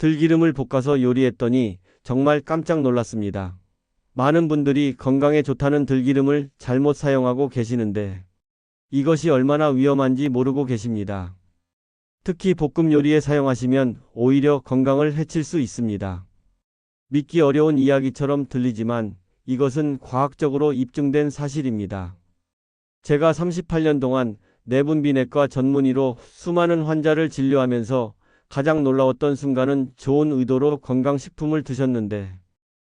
들기름을 볶아서 요리했더니 정말 깜짝 놀랐습니다. 많은 분들이 건강에 좋다는 들기름을 잘못 사용하고 계시는데 이것이 얼마나 위험한지 모르고 계십니다. 특히 볶음 요리에 사용하시면 오히려 건강을 해칠 수 있습니다. 믿기 어려운 이야기처럼 들리지만 이것은 과학적으로 입증된 사실입니다. 제가 38년 동안 내분비내과 전문의로 수많은 환자를 진료하면서 가장 놀라웠던 순간은 좋은 의도로 건강식품을 드셨는데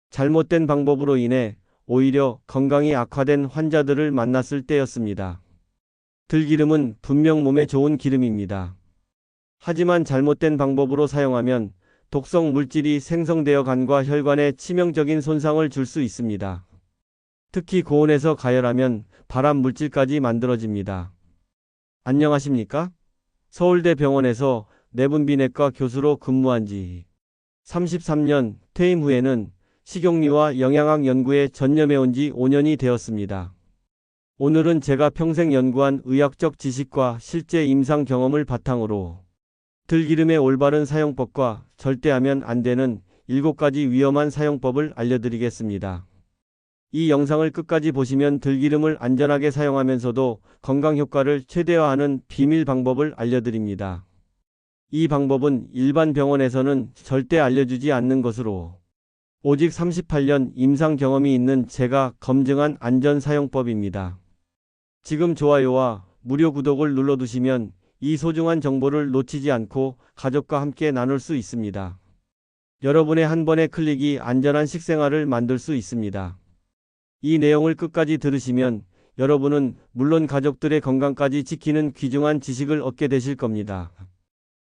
잘못된 방법으로 인해 오히려 건강이 악화된 환자들을 만났을 때였습니다. 들기름은 분명 몸에 좋은 기름입니다. 하지만 잘못된 방법으로 사용하면 독성 물질이 생성되어 간과 혈관에 치명적인 손상을 줄 수 있습니다. 특히 고온에서 가열하면 발암 물질까지 만들어집니다. 안녕하십니까? 서울대 병원에서 내분비내과 교수로 근무한 지 33년 퇴임 후에는 식용리와 영양학 연구에 전념해 온 지 5년이 되었습니다. 오늘은 제가 평생 연구한 의학적 지식과 실제 임상 경험을 바탕으로 들기름의 올바른 사용법과 절대 하면 안 되는 7가지 위험한 사용법을 알려드리겠습니다. 이 영상을 끝까지 보시면 들기름을 안전하게 사용하면서도 건강 효과를 최대화하는 비밀 방법을 알려드립니다. 이 방법은 일반 병원에서는 절대 알려주지 않는 것으로 오직 38년 임상 경험이 있는 제가 검증한 안전 사용법입니다. 지금 좋아요와 무료 구독을 눌러두시면 이 소중한 정보를 놓치지 않고 가족과 함께 나눌 수 있습니다. 여러분의 한 번의 클릭이 안전한 식생활을 만들 수 있습니다. 이 내용을 끝까지 들으시면 여러분은 물론 가족들의 건강까지 지키는 귀중한 지식을 얻게 되실 겁니다.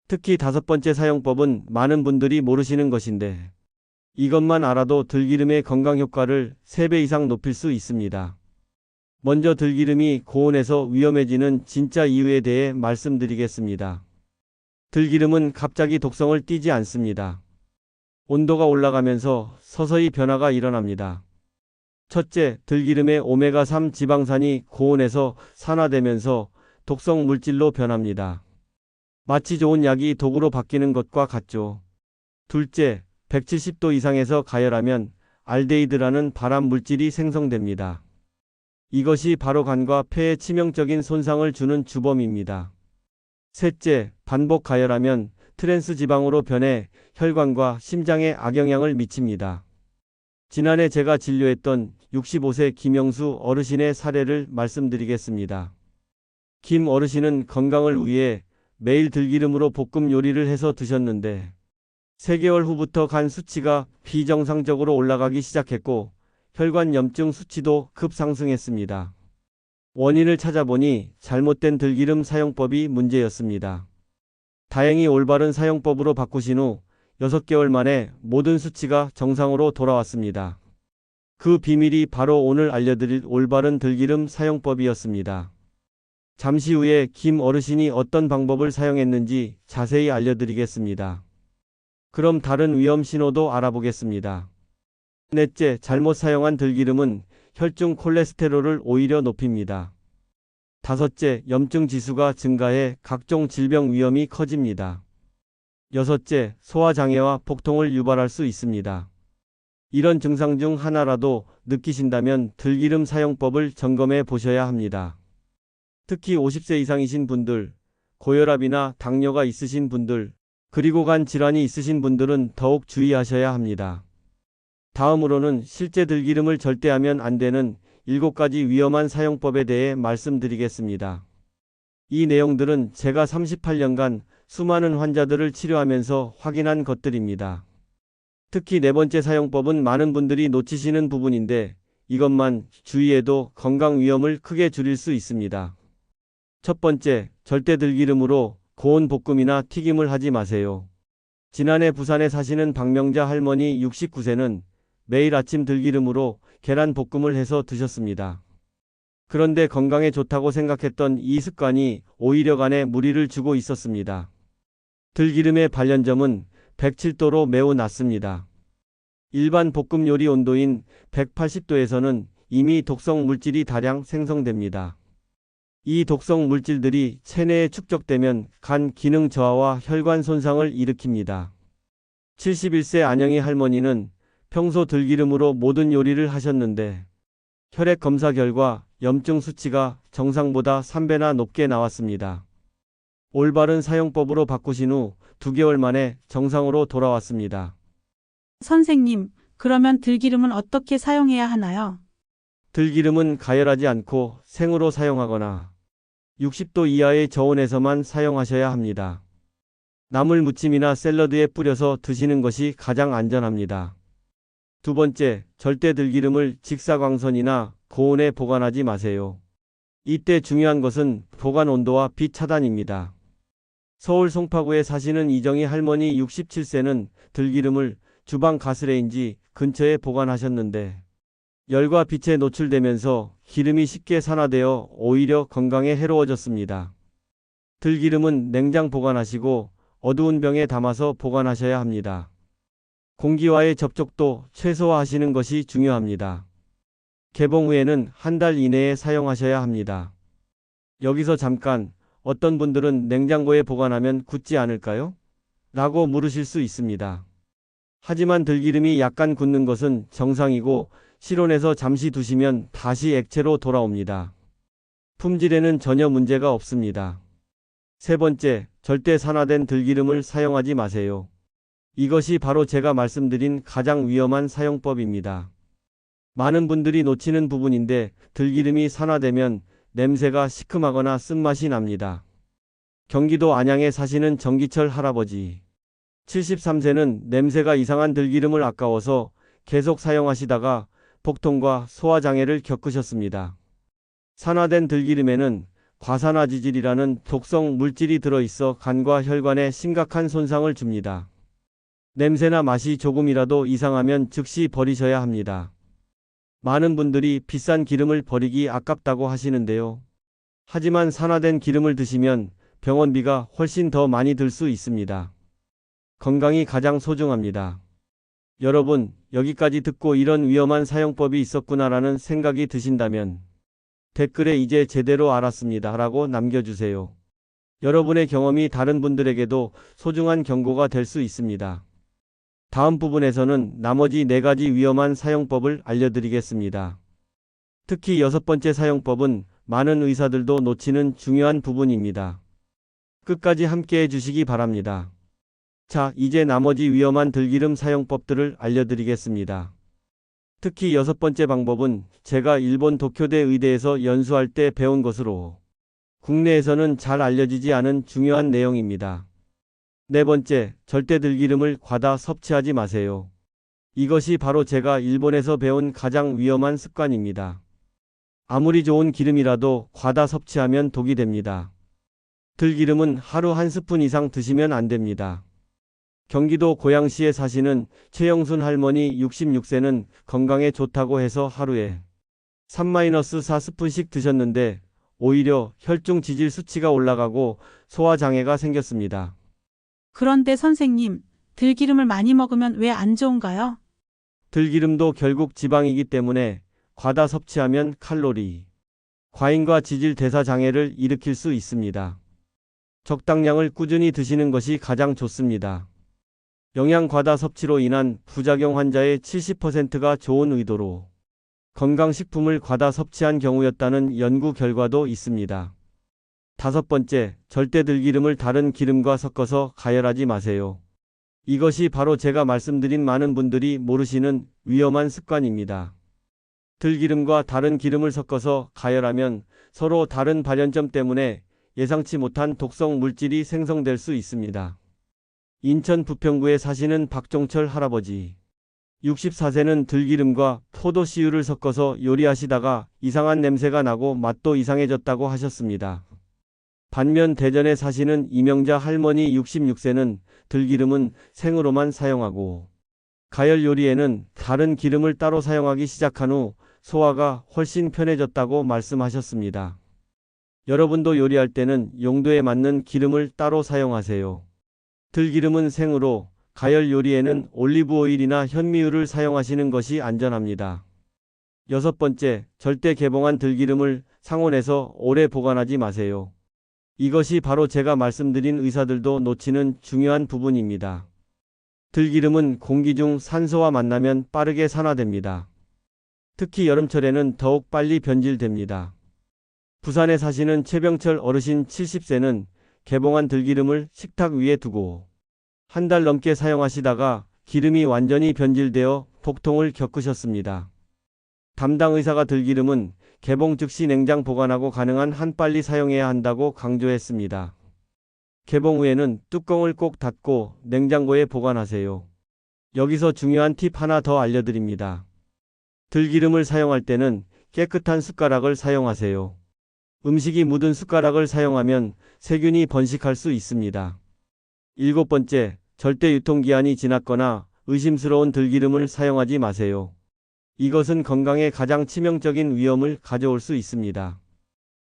특히 다섯 번째 사용법은 많은 분들이 모르시는 것인데 이것만 알아도 들기름의 건강 효과를 3배 이상 높일 수 있습니다. 먼저 들기름이 고온에서 위험해지는 진짜 이유에 대해 말씀드리겠습니다. 들기름은 갑자기 독성을 띠지 않습니다. 온도가 올라가면서 서서히 변화가 일어납니다. 첫째, 들기름의 오메가3 지방산이 고온에서 산화되면서 독성 물질로 변합니다. 마치 좋은 약이 독으로 바뀌는 것과 같죠. 둘째, 170도 이상에서 가열하면 알데히드라는 발암 물질이 생성됩니다. 이것이 바로 간과 폐에 치명적인 손상을 주는 주범입니다. 셋째, 반복 가열하면 트랜스 지방으로 변해 혈관과 심장에 악영향을 미칩니다. 지난해 제가 진료했던 65세 김영수 어르신의 사례를 말씀드리겠습니다. 김 어르신은 건강을 위해 매일 들기름으로 볶음 요리를 해서 드셨는데 3개월 후부터 간 수치가 비정상적으로 올라가기 시작했고 혈관 염증 수치도 급상승했습니다. 원인을 찾아보니 잘못된 들기름 사용법이 문제였습니다. 다행히 올바른 사용법으로 바꾸신 후 6개월 만에 모든 수치가 정상으로 돌아왔습니다. 그 비밀이 바로 오늘 알려드릴 올바른 들기름 사용법이었습니다. 잠시 후에 김 어르신이 어떤 방법을 사용했는지 자세히 알려드리겠습니다. 그럼 다른 위험 신호도 알아보겠습니다. 넷째, 잘못 사용한 들기름은 혈중 콜레스테롤을 오히려 높입니다. 다섯째, 염증 지수가 증가해 각종 질병 위험이 커집니다. 여섯째, 소화장애와 복통을 유발할 수 있습니다. 이런 증상 중 하나라도 느끼신다면 들기름 사용법을 점검해 보셔야 합니다. 특히 50세 이상이신 분들, 고혈압이나 당뇨가 있으신 분들, 그리고 간 질환이 있으신 분들은 더욱 주의하셔야 합니다. 다음으로는 실제 들기름을 절대 하면 안 되는 7가지 위험한 사용법에 대해 말씀드리겠습니다. 이 내용들은 제가 38년간 수많은 환자들을 치료하면서 확인한 것들입니다. 특히 네 번째 사용법은 많은 분들이 놓치시는 부분인데 이것만 주의해도 건강 위험을 크게 줄일 수 있습니다. 첫 번째, 절대 들기름으로 고온 볶음이나 튀김을 하지 마세요. 지난해 부산에 사시는 박명자 할머니 69세는 매일 아침 들기름으로 계란 볶음을 해서 드셨습니다. 그런데 건강에 좋다고 생각했던 이 습관이 오히려 간에 무리를 주고 있었습니다. 들기름의 발연점은 107도로 매우 낮습니다. 일반 볶음 요리 온도인 180도에서는 이미 독성 물질이 다량 생성됩니다. 이 독성 물질들이 체내에 축적되면 간 기능 저하와 혈관 손상을 일으킵니다. 71세 안영희 할머니는 평소 들기름으로 모든 요리를 하셨는데 혈액 검사 결과 염증 수치가 정상보다 3배나 높게 나왔습니다. 올바른 사용법으로 바꾸신 후 2개월 만에 정상으로 돌아왔습니다. 선생님, 그러면 들기름은 어떻게 사용해야 하나요? 들기름은 가열하지 않고 생으로 사용하거나 60도 이하의 저온에서만 사용하셔야 합니다. 나물 무침이나 샐러드에 뿌려서 드시는 것이 가장 안전합니다. 두 번째, 절대 들기름을 직사광선이나 고온에 보관하지 마세요. 이때 중요한 것은 보관 온도와 빛 차단입니다. 서울 송파구에 사시는 이정희 할머니 67세는 들기름을 주방 가스레인지 근처에 보관하셨는데 열과 빛에 노출되면서 기름이 쉽게 산화되어 오히려 건강에 해로워졌습니다. 들기름은 냉장 보관하시고 어두운 병에 담아서 보관하셔야 합니다. 공기와의 접촉도 최소화하시는 것이 중요합니다. 개봉 후에는 한 달 이내에 사용하셔야 합니다. 여기서 잠깐 어떤 분들은 냉장고에 보관하면 굳지 않을까요? 라고 물으실 수 있습니다. 하지만 들기름이 약간 굳는 것은 정상이고 실온에서 잠시 두시면 다시 액체로 돌아옵니다. 품질에는 전혀 문제가 없습니다. 세 번째, 절대 산화된 들기름을 사용하지 마세요. 이것이 바로 제가 말씀드린 가장 위험한 사용법입니다. 많은 분들이 놓치는 부분인데 들기름이 산화되면 냄새가 시큼하거나 쓴맛이 납니다. 경기도 안양에 사시는 정기철 할아버지. 73세는 냄새가 이상한 들기름을 아까워서 계속 사용하시다가 복통과 소화장애를 겪으셨습니다. 산화된 들기름에는 과산화지질이라는 독성 물질이 들어있어 간과 혈관에 심각한 손상을 줍니다. 냄새나 맛이 조금이라도 이상하면 즉시 버리셔야 합니다. 많은 분들이 비싼 기름을 버리기 아깝다고 하시는데요. 하지만 산화된 기름을 드시면 병원비가 훨씬 더 많이 들 수 있습니다. 건강이 가장 소중합니다. 여러분, 여기까지 듣고 이런 위험한 사용법이 있었구나라는 생각이 드신다면 댓글에 이제 제대로 알았습니다 라고 남겨주세요. 여러분의 경험이 다른 분들에게도 소중한 경고가 될 수 있습니다. 다음 부분에서는 나머지 네 가지 위험한 사용법을 알려드리겠습니다. 특히 여섯 번째 사용법은 많은 의사들도 놓치는 중요한 부분입니다. 끝까지 함께 해주시기 바랍니다. 자, 이제 나머지 위험한 들기름 사용법들을 알려드리겠습니다. 특히 여섯 번째 방법은 제가 일본 도쿄대 의대에서 연수할 때 배운 것으로 국내에서는 잘 알려지지 않은 중요한 내용입니다. 네 번째, 절대 들기름을 과다 섭취하지 마세요. 이것이 바로 제가 일본에서 배운 가장 위험한 습관입니다. 아무리 좋은 기름이라도 과다 섭취하면 독이 됩니다. 들기름은 하루 한 스푼 이상 드시면 안 됩니다. 경기도 고양시에 사시는 최영순 할머니 66세는 건강에 좋다고 해서 하루에 3-4스푼씩 드셨는데 오히려 혈중 지질 수치가 올라가고 소화장애가 생겼습니다. 그런데 선생님, 들기름을 많이 먹으면 왜 안 좋은가요? 들기름도 결국 지방이기 때문에 과다 섭취하면 칼로리, 과잉과 지질 대사 장애를 일으킬 수 있습니다. 적당량을 꾸준히 드시는 것이 가장 좋습니다. 영양 과다 섭취로 인한 부작용 환자의 70%가 좋은 의도로 건강식품을 과다 섭취한 경우였다는 연구 결과도 있습니다. 다섯 번째, 절대 들기름을 다른 기름과 섞어서 가열하지 마세요. 이것이 바로 제가 말씀드린 많은 분들이 모르시는 위험한 습관입니다. 들기름과 다른 기름을 섞어서 가열하면 서로 다른 발연점 때문에 예상치 못한 독성 물질이 생성될 수 있습니다. 인천 부평구에 사시는 박종철 할아버지. 64세는 들기름과 포도 씨유를 섞어서 요리하시다가 이상한 냄새가 나고 맛도 이상해졌다고 하셨습니다. 반면 대전에 사시는 이명자 할머니 66세는 들기름은 생으로만 사용하고 가열 요리에는 다른 기름을 따로 사용하기 시작한 후 소화가 훨씬 편해졌다고 말씀하셨습니다. 여러분도 요리할 때는 용도에 맞는 기름을 따로 사용하세요. 들기름은 생으로 가열 요리에는 올리브 오일이나 현미유를 사용하시는 것이 안전합니다. 여섯 번째, 절대 개봉한 들기름을 상온에서 오래 보관하지 마세요. 이것이 바로 제가 말씀드린 의사들도 놓치는 중요한 부분입니다. 들기름은 공기 중 산소와 만나면 빠르게 산화됩니다. 특히 여름철에는 더욱 빨리 변질됩니다. 부산에 사시는 최병철 어르신 70세는 개봉한 들기름을 식탁 위에 두고 한 달 넘게 사용하시다가 기름이 완전히 변질되어 복통을 겪으셨습니다. 담당 의사가 들기름은 개봉 즉시 냉장 보관하고 가능한 한 빨리 사용해야 한다고 강조했습니다. 개봉 후에는 뚜껑을 꼭 닫고 냉장고에 보관하세요. 여기서 중요한 팁 하나 더 알려드립니다. 들기름을 사용할 때는 깨끗한 숟가락을 사용하세요. 음식이 묻은 숟가락을 사용하면 세균이 번식할 수 있습니다. 일곱 번째, 절대 유통기한이 지났거나 의심스러운 들기름을 사용하지 마세요. 이것은 건강에 가장 치명적인 위험을 가져올 수 있습니다.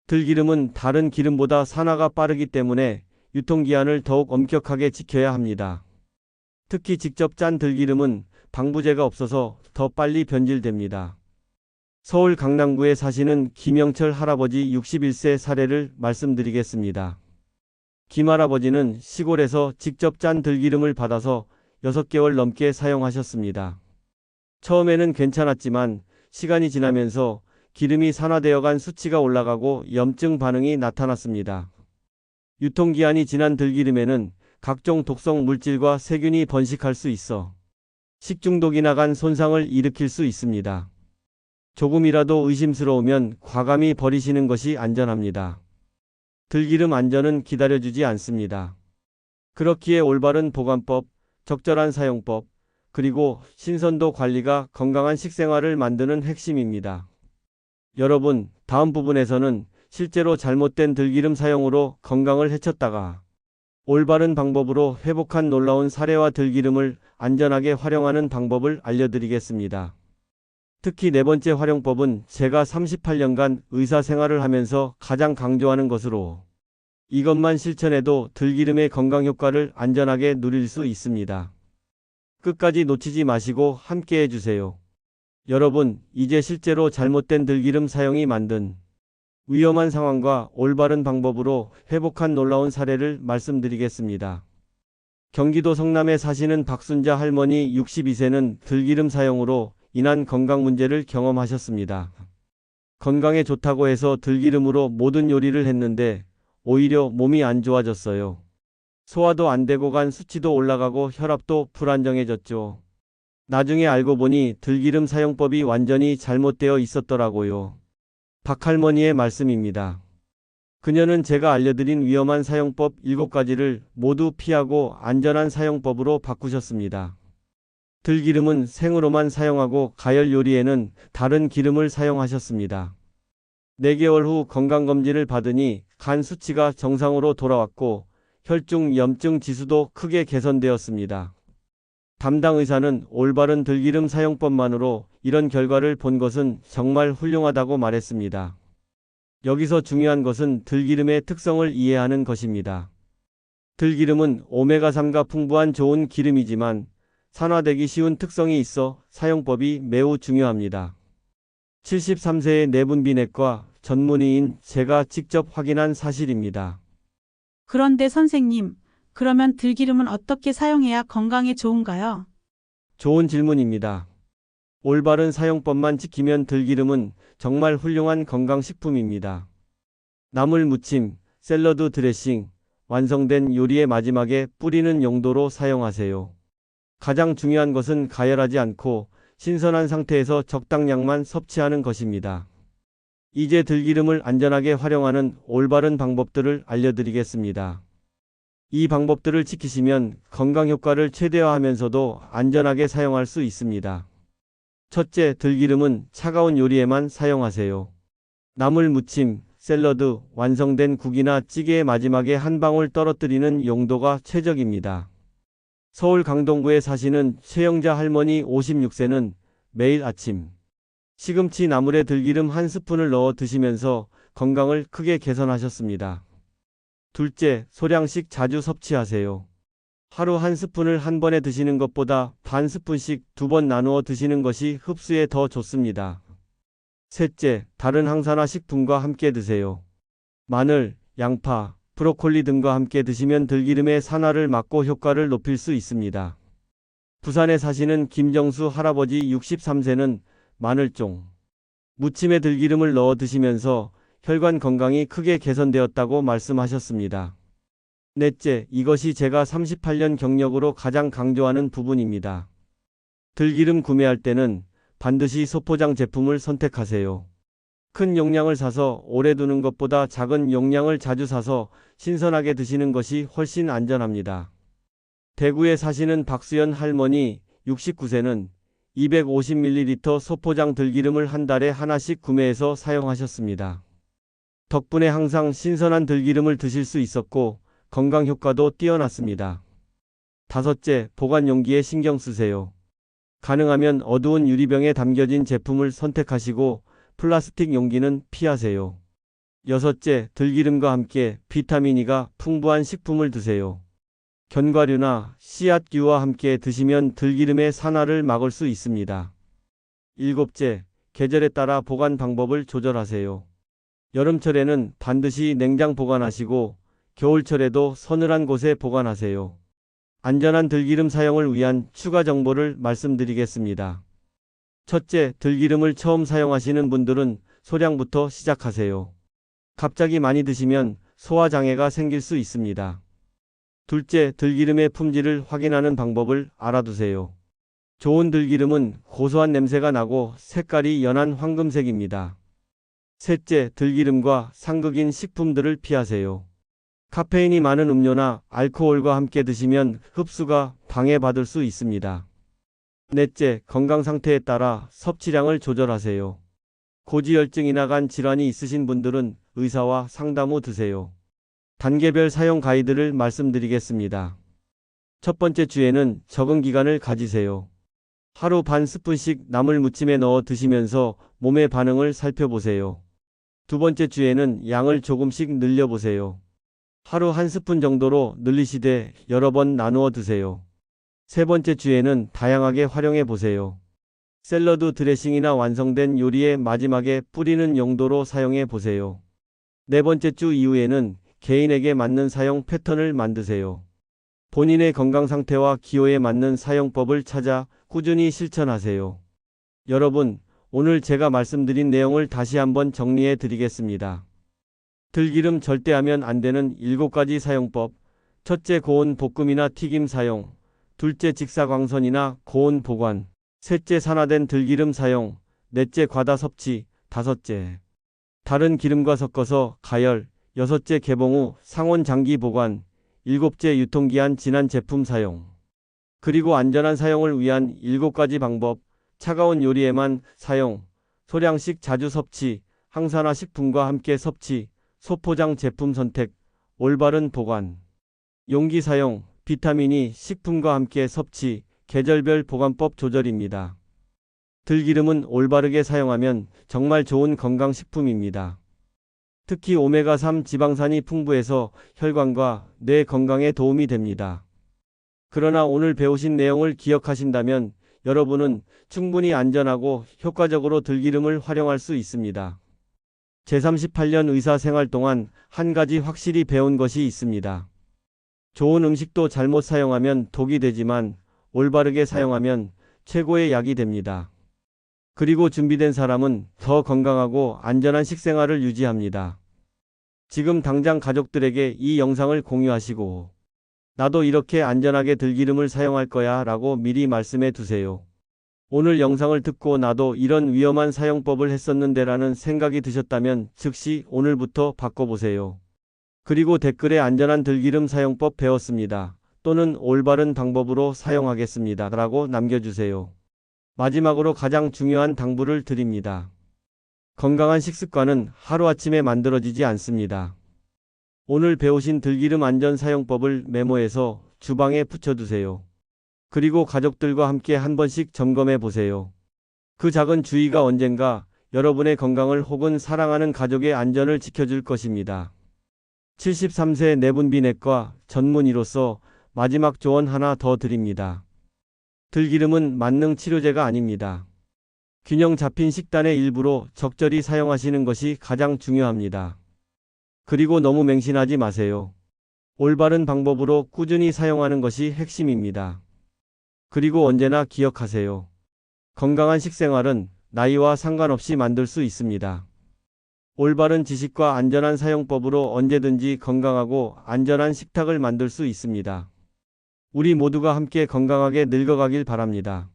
들기름은 다른 기름보다 산화가 빠르기 때문에 유통기한을 더욱 엄격하게 지켜야 합니다. 특히 직접 짠 들기름은 방부제가 없어서 더 빨리 변질됩니다. 서울 강남구에 사시는 김영철 할아버지 61세 사례를 말씀드리겠습니다. 김 할아버지는 시골에서 직접 짠 들기름을 받아서 6개월 넘게 사용하셨습니다. 처음에는 괜찮았지만 시간이 지나면서 기름이 산화되어 간 수치가 올라가고 염증 반응이 나타났습니다. 유통기한이 지난 들기름에는 각종 독성 물질과 세균이 번식할 수 있어 식중독이나 간 손상을 일으킬 수 있습니다. 조금이라도 의심스러우면 과감히 버리시는 것이 안전합니다. 들기름 안전은 기다려주지 않습니다. 그렇기에 올바른 보관법, 적절한 사용법, 그리고 신선도 관리가 건강한 식생활을 만드는 핵심입니다. 여러분, 다음 부분에서는 실제로 잘못된 들기름 사용으로 건강을 해쳤다가 올바른 방법으로 회복한 놀라운 사례와 들기름을 안전하게 활용하는 방법을 알려드리겠습니다. 특히 네 번째 활용법은 제가 38년간 의사 생활을 하면서 가장 강조하는 것으로 이것만 실천해도 들기름의 건강 효과를 안전하게 누릴 수 있습니다. 끝까지 놓치지 마시고 함께 해주세요. 여러분, 이제 실제로 잘못된 들기름 사용이 만든 위험한 상황과 올바른 방법으로 회복한 놀라운 사례를 말씀드리겠습니다. 경기도 성남에 사시는 박순자 할머니 62세는 들기름 사용으로 인한 건강 문제를 경험하셨습니다. 건강에 좋다고 해서 들기름으로 모든 요리를 했는데 오히려 몸이 안 좋아졌어요. 소화도 안 되고 간 수치도 올라가고 혈압도 불안정해졌죠. 나중에 알고 보니 들기름 사용법이 완전히 잘못되어 있었더라고요. 박할머니의 말씀입니다. 그녀는 제가 알려드린 위험한 사용법 7가지를 모두 피하고 안전한 사용법으로 바꾸셨습니다. 들기름은 생으로만 사용하고 가열 요리에는 다른 기름을 사용하셨습니다. 4개월 후 건강검진을 받으니 간 수치가 정상으로 돌아왔고 혈중 염증 지수도 크게 개선되었습니다. 담당 의사는 올바른 들기름 사용법만으로 이런 결과를 본 것은 정말 훌륭하다고 말했습니다. 여기서 중요한 것은 들기름의 특성을 이해하는 것입니다. 들기름은 오메가3가 풍부한 좋은 기름이지만 산화되기 쉬운 특성이 있어 사용법이 매우 중요합니다. 73세의 내분비내과 전문의인 제가 직접 확인한 사실입니다. 그런데 선생님, 그러면 들기름은 어떻게 사용해야 건강에 좋은가요? 좋은 질문입니다. 올바른 사용법만 지키면 들기름은 정말 훌륭한 건강식품입니다. 나물 무침, 샐러드 드레싱, 완성된 요리의 마지막에 뿌리는 용도로 사용하세요. 가장 중요한 것은 가열하지 않고 신선한 상태에서 적당량만 섭취하는 것입니다. 이제 들기름을 안전하게 활용하는 올바른 방법들을 알려드리겠습니다. 이 방법들을 지키시면 건강 효과를 최대화하면서도 안전하게 사용할 수 있습니다. 첫째, 들기름은 차가운 요리에만 사용하세요. 나물 무침, 샐러드, 완성된 국이나 찌개의 마지막에 한 방울 떨어뜨리는 용도가 최적입니다. 서울 강동구에 사시는 최영자 할머니 56세는 매일 아침 시금치 나물에 들기름 한 스푼을 넣어 드시면서 건강을 크게 개선하셨습니다. 둘째, 소량씩 자주 섭취하세요. 하루 한 스푼을 한 번에 드시는 것보다 반 스푼씩 두 번 나누어 드시는 것이 흡수에 더 좋습니다. 셋째, 다른 항산화 식품과 함께 드세요. 마늘, 양파, 브로콜리 등과 함께 드시면 들기름의 산화를 막고 효과를 높일 수 있습니다. 부산에 사시는 김정수 할아버지 63세는 마늘종, 무침에 들기름을 넣어 드시면서 혈관 건강이 크게 개선되었다고 말씀하셨습니다. 넷째, 이것이 제가 38년 경력으로 가장 강조하는 부분입니다. 들기름 구매할 때는 반드시 소포장 제품을 선택하세요. 큰 용량을 사서 오래 두는 것보다 작은 용량을 자주 사서 신선하게 드시는 것이 훨씬 안전합니다. 대구에 사시는 박수연 할머니 69세는 250ml 소포장 들기름을 한 달에 하나씩 구매해서 사용하셨습니다. 덕분에 항상 신선한 들기름을 드실 수 있었고 건강 효과도 뛰어났습니다. 다섯째, 보관 용기에 신경 쓰세요. 가능하면 어두운 유리병에 담겨진 제품을 선택하시고 플라스틱 용기는 피하세요. 여섯째, 들기름과 함께 비타민 E가 풍부한 식품을 드세요. 견과류나 씨앗류와 함께 드시면 들기름의 산화를 막을 수 있습니다. 일곱째, 계절에 따라 보관 방법을 조절하세요. 여름철에는 반드시 냉장 보관하시고 겨울철에도 서늘한 곳에 보관하세요. 안전한 들기름 사용을 위한 추가 정보를 말씀드리겠습니다. 첫째, 들기름을 처음 사용하시는 분들은 소량부터 시작하세요. 갑자기 많이 드시면 소화장애가 생길 수 있습니다. 둘째, 들기름의 품질을 확인하는 방법을 알아두세요. 좋은 들기름은 고소한 냄새가 나고 색깔이 연한 황금색입니다. 셋째, 들기름과 상극인 식품들을 피하세요. 카페인이 많은 음료나 알코올과 함께 드시면 흡수가 방해받을 수 있습니다. 넷째, 건강 상태에 따라 섭취량을 조절하세요. 고지혈증이나 간 질환이 있으신 분들은 의사와 상담 후 드세요. 단계별 사용 가이드를 말씀드리겠습니다. 첫 번째 주에는 적응 기간을 가지세요. 하루 반 스푼씩 나물 무침에 넣어 드시면서 몸의 반응을 살펴보세요. 두 번째 주에는 양을 조금씩 늘려보세요. 하루 한 스푼 정도로 늘리시되 여러 번 나누어 드세요. 세 번째 주에는 다양하게 활용해 보세요. 샐러드 드레싱이나 완성된 요리의 마지막에 뿌리는 용도로 사용해 보세요. 네 번째 주 이후에는 개인에게 맞는 사용 패턴을 만드세요. 본인의 건강 상태와 기호에 맞는 사용법을 찾아 꾸준히 실천하세요. 여러분, 오늘 제가 말씀드린 내용을 다시 한번 정리해 드리겠습니다. 들기름 절대 하면 안 되는 7가지 사용법. 첫째 고온 볶음이나 튀김 사용. 둘째 직사광선이나 고온 보관. 셋째 산화된 들기름 사용. 넷째 과다 섭취. 다섯째 다른 기름과 섞어서 가열. 여섯째 개봉 후 상온 장기 보관. 일곱째 유통기한 지난 제품 사용. 그리고 안전한 사용을 위한 7가지 방법. 차가운 요리에만 사용. 소량씩 자주 섭취. 항산화 식품과 함께 섭취. 소포장 제품 선택, 올바른 보관, 용기 사용, 비타민이 식품과 함께 섭취, 계절별 보관법 조절입니다. 들기름은 올바르게 사용하면 정말 좋은 건강식품입니다. 특히 오메가3 지방산이 풍부해서 혈관과 뇌 건강에 도움이 됩니다. 그러나 오늘 배우신 내용을 기억하신다면 여러분은 충분히 안전하고 효과적으로 들기름을 활용할 수 있습니다. 제38년 의사 생활 동안 한 가지 확실히 배운 것이 있습니다. 좋은 음식도 잘못 사용하면 독이 되지만 올바르게 사용하면 최고의 약이 됩니다. 그리고 준비된 사람은 더 건강하고 안전한 식생활을 유지합니다. 지금 당장 가족들에게 이 영상을 공유하시고 나도 이렇게 안전하게 들기름을 사용할 거야 라고 미리 말씀해 두세요. 오늘 영상을 듣고 나도 이런 위험한 사용법을 했었는데 라는 생각이 드셨다면 즉시 오늘부터 바꿔보세요. 그리고 댓글에 안전한 들기름 사용법 배웠습니다. 또는 올바른 방법으로 사용하겠습니다. 라고 남겨주세요. 마지막으로 가장 중요한 당부를 드립니다. 건강한 식습관은 하루아침에 만들어지지 않습니다. 오늘 배우신 들기름 안전 사용법을 메모해서 주방에 붙여두세요. 그리고 가족들과 함께 한 번씩 점검해 보세요. 그 작은 주의가 언젠가 여러분의 건강을 혹은 사랑하는 가족의 안전을 지켜줄 것입니다. 73세 내분비내과 전문의로서 마지막 조언 하나 더 드립니다. 들기름은 만능 치료제가 아닙니다. 균형 잡힌 식단의 일부로 적절히 사용하시는 것이 가장 중요합니다. 그리고 너무 맹신하지 마세요. 올바른 방법으로 꾸준히 사용하는 것이 핵심입니다. 그리고 언제나 기억하세요. 건강한 식생활은 나이와 상관없이 만들 수 있습니다. 올바른 지식과 안전한 사용법으로 언제든지 건강하고 안전한 식탁을 만들 수 있습니다. 우리 모두가 함께 건강하게 늙어가길 바랍니다.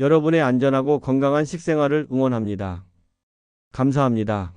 여러분의 안전하고 건강한 식생활을 응원합니다. 감사합니다.